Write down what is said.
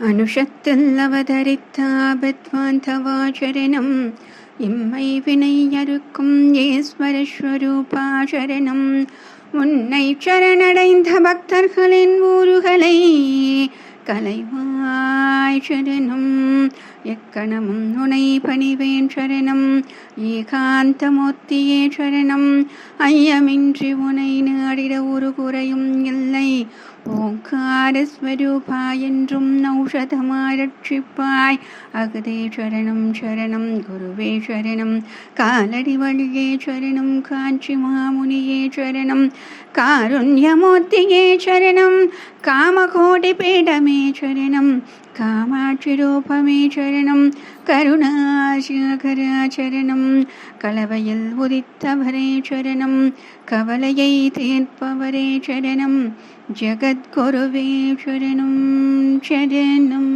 அனுஷத்தில் அவதரித்தாபத்வாந்தவாச்சரணம் இம்மை வினை அறுக்கும் உன்னை சரணடைந்த பக்தர்களின் ஊருகளை கலைவாய் சரணம். எக்கணமும் உனை பணிவேன் சரணம். ஏகாந்தமூர்த்தியே சரணம். ஐயமின்றி உனை நாடிட ஒரு குறையும் സംഹാരസ്വരൂപായെൻറും നൗഷധമാരക്ഷിപ്പായ് അകതേ ശരണം ശരണം ഗുരുവേ ശരണം. കാലടിവഴിയേ ശരണം കാഞ്ചി മാമുനിയേ ശരണം. കാരുണ്യമൂർത്തിയേ ശരണം കാമകോടിപീഠമേ ശരണം. காருண்யமூர்த்தியே சரணம் காமகோடி பீடமே சரணம் காமாட்சி ரூபமே சரணம் கருணாசிகரா சரணம் கலவையில் உதித்தவரே சரணம் கவலையை தீர்ப்பவரே சரணம் ஜகத்குருவே சரணம் சரணம்